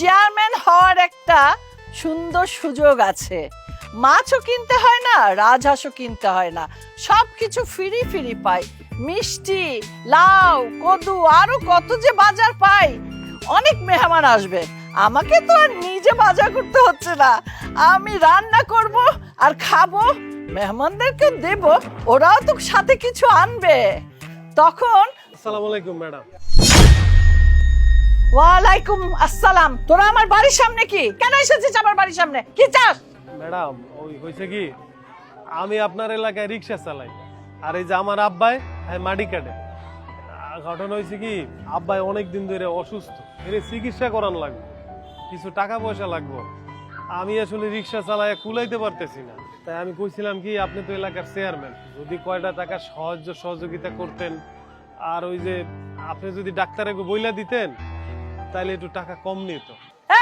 Chairman হওয়ার একটা সুন্দর সুযোগ আছে। মাছও কিনতে হয় না, রাজহাঁসও কিনতে হয় না। সব কিছু ফ্রি ফ্রি পাই। মিষ্টি, লাউ, কদু, আরও কত যে বাজার পাই। অনেক মেহমান আসবে। আমাকে তো আর নিজে বাজার করতে হচ্ছে না। আমি রান্না করব আর খাব। মেহমানদেরকে দেব, ওরাও তো সাথে কিছু আনবে। তখন আসসালামু আলাইকুম, ম্যাডাম। ওয়ালাইকুম আসসালাম। তোরা আমার বাড়ির সামনে কি? কেন এসেছিস আমার বাড়ির সামনে? কি চাস? ম্যাডাম, ওই হয়েছে কি? আমি আপনার এলাকায় রিক্সা চালাই। আর এই যে আমার আব্বাই মাটি কাটে ঘটনা হয়েছে কি? আব্বাই অনেক দিন ধরে অসুস্থ। এর চিকিৎসা করান লাগবে। কিছু টাকা পয়সা লাগবে। আমি আসলে রিক্সা চালায় কুলাইতে পারতেছি না। তাই আমি কইছিলাম কি, আপনি তো এলাকার চেয়ারম্যান যদি কয়টা টাকা সাহায্য সহযোগিতা করতেন। আর ওই যে আপনি যদি ডাক্তারে বইলা দিতেন তাহলে একটু টাকা কম নিত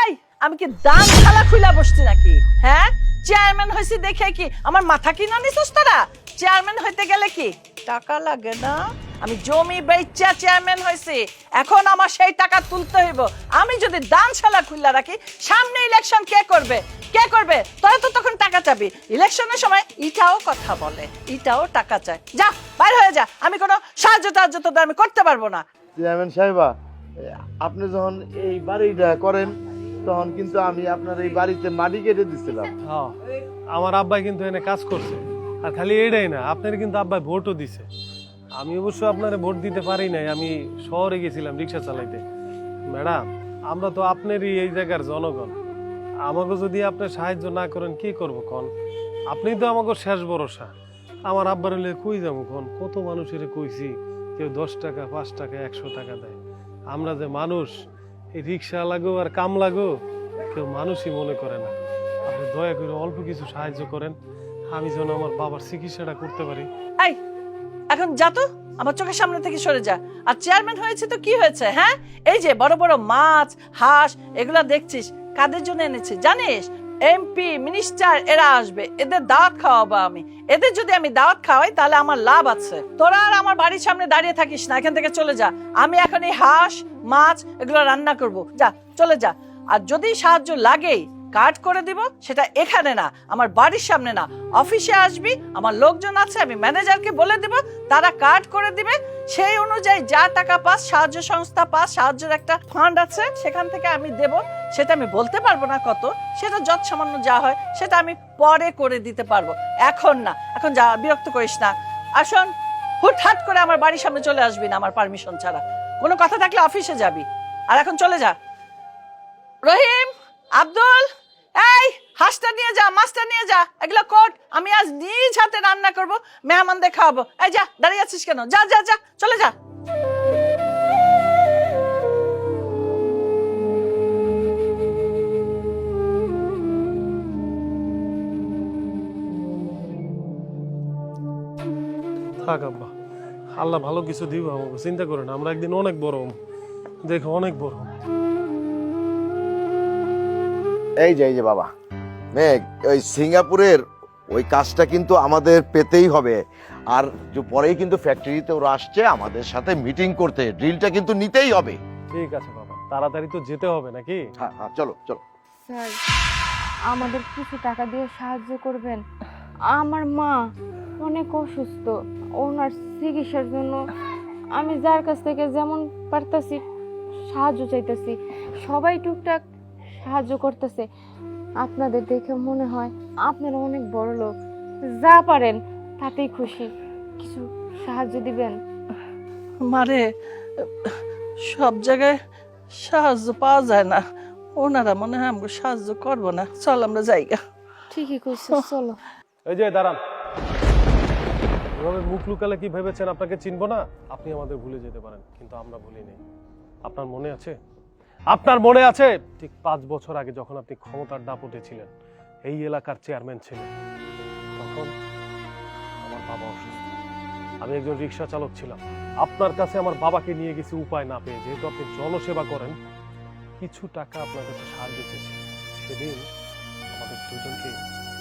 এই আমি কি দান খালা খুইলা বসছি নাকি? হ্যাঁ? চেয়ারম্যান হয়েছি দেখে কি আমার মাথা কিনা নিছিস তোরা? চেয়ারম্যান হইতে গেলে কি? টাকা লাগে না? আমি জমি বেচা চেয়ারম্যান হয়েছি এখন আমার সেই টাকা তুলতে হইব। আমি যদি দানশালা খুললা রাখি সামনে ইলেকশন কে করবে? কে করবে? তোরা তো তখন টাকা চাবি। ইলেকশনের সময় ইটাও কথা বলে ইটাও টাকা চায়। যা বাইরে হয়ে যা। আমি কোনো সাহায্য টাহায্য তোদের আমি করতে পারব না। চেয়ারম্যান সাহেবা আপনি যখন এই বাড়িটা করেন, তখন কিন্তু আমি আপনার এই বাড়িতে মাটি কেটে দিছিলাম। হ্যাঁ আমার আব্বাই কিন্তু এনে কাজ করছে। আর খালি এটাই না, আপনার কিন্তু আব্বাই ভোটও দিছে। আমি অবশ্য আপনার ভোট দিতে পারি নাই, আমি শহরে গেছিলাম রিক্সা চালাইতে। ম্যাডাম, আমরা তো আপনারই এই জায়গার জনগণ। আমাকে যদি আপনি সাহায্য না করেন, কি করব কন? আপনি তো আমাকে শেষ ভরসা। আমার আব্বার হলে কই যাব কন? কত মানুষের কইছি, কেউ দশ টাকা, পাঁচ টাকা, একশো টাকা দেয়। আমরা যে মানুষ, এই রিক্সা লাগো আর কাম লাগো, কেউ মানুষই মনে করে না। আপনি দয়া করে অল্প কিছু সাহায্য করেন, আমি যেন আমার বাবার চিকিৎসাটা করতে পারি। এই, এখন যা তো, আমার চোখের সামনে থেকে সরে যা। আর চেয়ারম্যান হয়েছে তো কি হয়েছে হ্যাঁ? এই যে বড় বড় মাছ, হাঁস, এগুলা দেখছিস, কাদের জন্য এনেছে, জানিস? এমপি মিনিস্টার এরা আসবে। এদের দাওয়াত খাওয়াবো আমি। এদের যদি আমি দাওয়াত খাওয়াই, তাহলে আমার লাভ আছে। তোরা আর আমার বাড়ির সামনে দাঁড়িয়ে থাকিস না, এখান থেকে চলে যা। আমি এখন এই হাঁস, মাছ এগুলো রান্না করব। যা, চলে যা। আর যদি সাহায্য লাগে কাট করে দিব, সেটা এখানে না, আমার বাড়ির সামনে না। অফিসে আসবি, আমার লোকজন আছে, আমি ম্যানেজারকে বলে দিব, তারা কাট করে দিবে সেই অনুযায়ী যা টাকা পাস, সাহায্য সংস্থা পাস, সাহায্যের একটা ফান্ড আছে, সেখান থেকে আমি দেব। সেটা আমি বলতে পারব না কত, সেটা যত সামান্য যা হয়, সেটা আমি পরে করে দিতে পারব। এখন না, এখন যা, বিরক্ত করিস না। আসুন, হুটহাট করে আমার বাড়ির সামনে চলে আসবি না আমার পারমিশন ছাড়া। কোনো কথা থাকলে অফিসে যাবি। আর এখন চলে যা। রহিম, আব্দুল, এই! হাঁসটা নিয়ে যা মাছটা নিয়ে যা এগুলো কোট আমি আজ নিজ হাতে রান্না করব মেহমানদের খাওয়াবো। এই যা দাঁড়িয়ে আছিস কেন? যা যা যা চলে যা। থাক আব্বা আল্লাহ ভালো কিছু দিব আমাকে চিন্তা করেন আমরা একদিন অনেক বড় দেখো অনেক বড় এই যে এই যে বাবা। মেঘ ওই সিঙ্গাপুরের ওই কাজটা কিন্তু আমাদের পেতেই হবে। আর যে পরেই কিন্তু ফ্যাক্টরিতে ওরা আসছে আমাদের সাথে মিটিং করতে। ড্রিলটা কিন্তু নিতেই হবে। ঠিক আছে বাবা তাড়াতাড়ি তো যেতে হবে নাকি? হ্যাঁ হ্যাঁ চলো চলো। স্যার আমাদের কিছু টাকা দিয়ে সাহায্য করবেন। আমার মা অনেক অসুস্থ। ওনার চিকিৎসার জন্য আমি যার কাছ থেকে যেমন পারতাছি সাহায্য চাইতেছি। সবাই টুকটাক সাহায্য করতেছে। আপনাদের দেখে মনে হয় আপনারা অনেক বড় লোক। যা পারেন তাতেই খুশি। কিছু সাহায্য দিবেন? মারে সব জায়গায় সাহায্য পাওয়া যায় না। ওনারা মনে হয় আমাকে সাহায্য করব না। চল আমরা যাইগা ঠিকই কইছে চলো। এই যে দাঁড়ান। এভাবে মুখ লুকালে কি ভেবেছেন? আপনাকে চিনবো না? আপনি আমাদের ভুলে যেতে পারেন কিন্তু আমরা ভুলি নেই আপনার মনে আছে? আপনার মনে আছে? ঠিক পাঁচ বছর আগে যখন আপনি ক্ষমতার দাপটে ছিলেন, এই এলাকার চেয়ারম্যান ছিলেন, তখন আমার বাবা অসুস্থ। আমি একজন রিক্সা চালক ছিলাম। আপনার কাছে আমার বাবাকে নিয়ে গেছি উপায় না পেয়ে। যেহেতু আপনি জনসেবা করেন, কিছু টাকা আপনার কাছে সাহায্য চেয়েছি। সেদিন আমাদের দুজনকে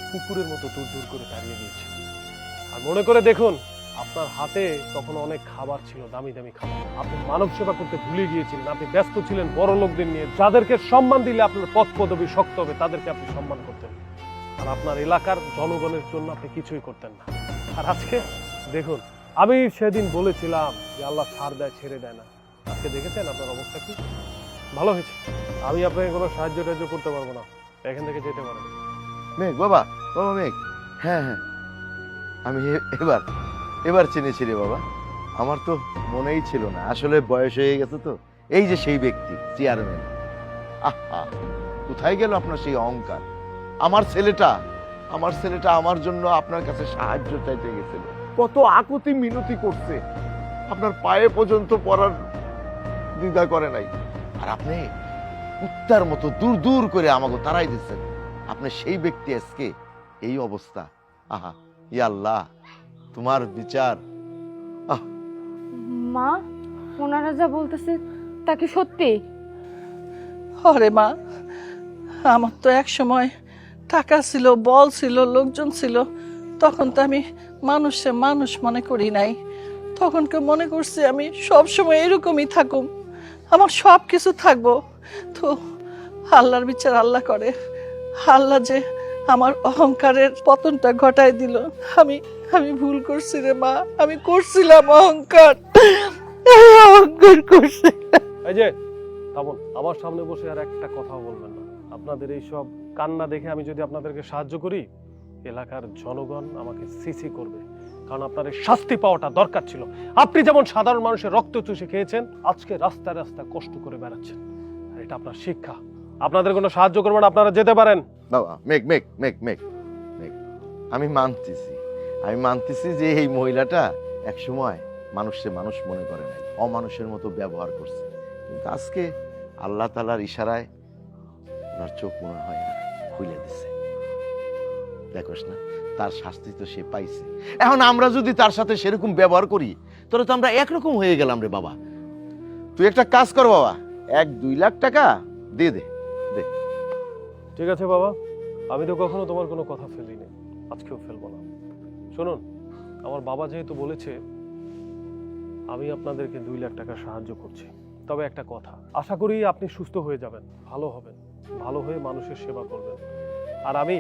কুকুরের মতো দূর দূর করে তাড়িয়ে দিয়েছে। আর মনে করে দেখুন আপনার হাতে তখন অনেক খাবার ছিল, দামি দামি খাবার। আপনি মানব সেবা করতে ভুলে গিয়েছিলেন, আপনি ব্যস্ত ছিলেন বড় লোকদের নিয়ে। যাদেরকে সম্মান দিলে আপনার পথ পদবি শক্ত হবে, তাদেরকে আপনি সম্মান করতেন। আর আপনার এলাকার জনগণের জন্য আপনি কিছুই করতেন না। আর আজকে দেখুন, আমি সেদিন বলেছিলাম যে আল্লাহ ছাড় দেয়, ছেড়ে দেয় না। আজকে দেখেছেন আপনার অবস্থা কি? ভালো হয়েছে। আমি আপনাকে কোনো সাহায্য টাহায্য করতে পারব না। এখান থেকে যেতে পারেন। মেঘ, বাবা বাবা মেঘ। হ্যাঁ হ্যাঁ। আমি এবার এবার চিনেছি রে বাবা। আমার তো মনেই ছিল না। আসলে বয়স হয়ে গেছে তো। এই যে সেই ব্যক্তি, চেয়ারম্যান। আহা, কোথায় গেল আপনার সেই অহংকার? আমার ছেলেটা আমার ছেলেটা আমার জন্য আপনার কাছে সাহায্য চাইতে গেছিল। কত আকুতি মিনতি করছে। আপনার পায়ে পর্যন্ত পড়ার দ্বিধা করে নাই। আর আপনি কুত্তার মতো দূর দূর করে আমাকে তারাই দিচ্ছেন। আপনি সেই ব্যক্তি আজকে এই অবস্থা। আহা ই আল্লাহ। তোমার বিচার। মা ওনারা যা বলতেছে তা কি সত্যি? আরে মা আমার তো এক সময় টাকা ছিল বল ছিল লোকজন ছিল তখন তো আমি মানুষে মানুষ মনে করি নাই। তখনকে মনে করছি আমি সব সময় এরকমই থাকুম। আমার সব কিছু থাকব। তো আল্লাহর বিচার আল্লাহ করে। আল্লাহ যে আমার অহংকারের পতনটা ঘটায় দিল। আমি আমি ভুল করছি রে মা। আমি করছিলাম অহংকার। অহংকার করছি। এই যে তামন আমার সামনে বসে আর একটা কথাও বলবেন না। আপনাদের এই সব কান্না দেখে আমি যদি আপনাদেরকে সাহায্য করি এলাকার জনগণ আমাকে সিসি করবে। কারণ আপনার এই শাস্তি পাওয়াটা দরকার ছিল। আপনি যেমন সাধারণ মানুষের রক্ত চুষে খেয়েছেন আজকে রাস্তায় রাস্তায় কষ্ট করে বেড়াচ্ছেন। আর এটা আপনার শিক্ষা। আপনাদের কোনো সাহায্য করবেন আপনারা যেতে পারেন। বাবা মেঘ মেঘ মেঘ মেঘ মেঘ। আমি মানতেছি। আমি মানতেছি যে এই মহিলাটা এক সময় মানুষে মানুষ মনে করে নাই, অমানুষের মতো ব্যবহার করছে। কিন্তু আজকে আল্লাহ তালার ইশারায় ওনার চোখ মনে হয় খুলে দিছে। দেখোস না, তার শাস্তি তো সে পাইছে। এখন আমরা যদি তার সাথে সেরকম ব্যবহার করি, তাহলে তো আমরা একরকম হয়ে গেলাম রে বাবা। তুই একটা কাজ কর বাবা, এক দুই লাখ টাকা দিয়ে দে। ঠিক আছে বাবা, আমি তো কখনো তোমার কোনো কথা ফেলিনি, আজকেও ফেলব না। শুনুন আমার বাবা যেহেতু বলেছে আমি আপনাদেরকে দুই লাখ টাকা সাহায্য করছি। তবে একটা কথা আশা করি আপনি সুস্থ হয়ে যাবেন ভালো হবেন ভালো হয়ে মানুষের সেবা করবেন। আর আমি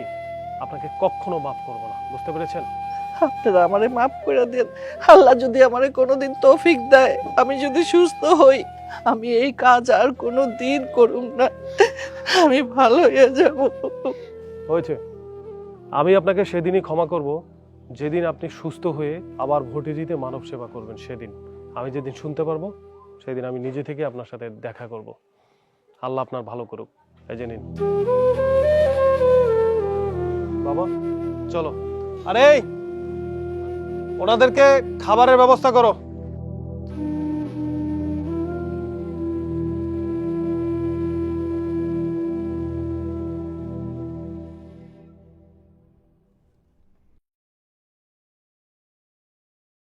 আপনাকে কখনো মাফ করব না বুঝতে পেরেছেন? আপনারা আমারে মাফ করে দেন। আল্লাহ যদি আমারে কোনোদিন তৌফিক দেয় আমি যদি সুস্থ হই আমি এই কাজ আর কোনো দিন করুম না। আমি ভালো হয়ে যাব। হয়েছে। আমি আপনাকে সেদিনই ক্ষমা করব যেদিন আপনি সুস্থ হয়ে আবার ভোটে দিতে মানব সেবা করবেন, সেদিন। আমি যেদিন শুনতে পারব, সেদিন আমি নিজে থেকে আপনার সাথে দেখা করব। আল্লাহ আপনার ভালো করুক। এই যে নিন। বাবা, চলো। আরে ওনাদেরকে খাবারের ব্যবস্থা করো।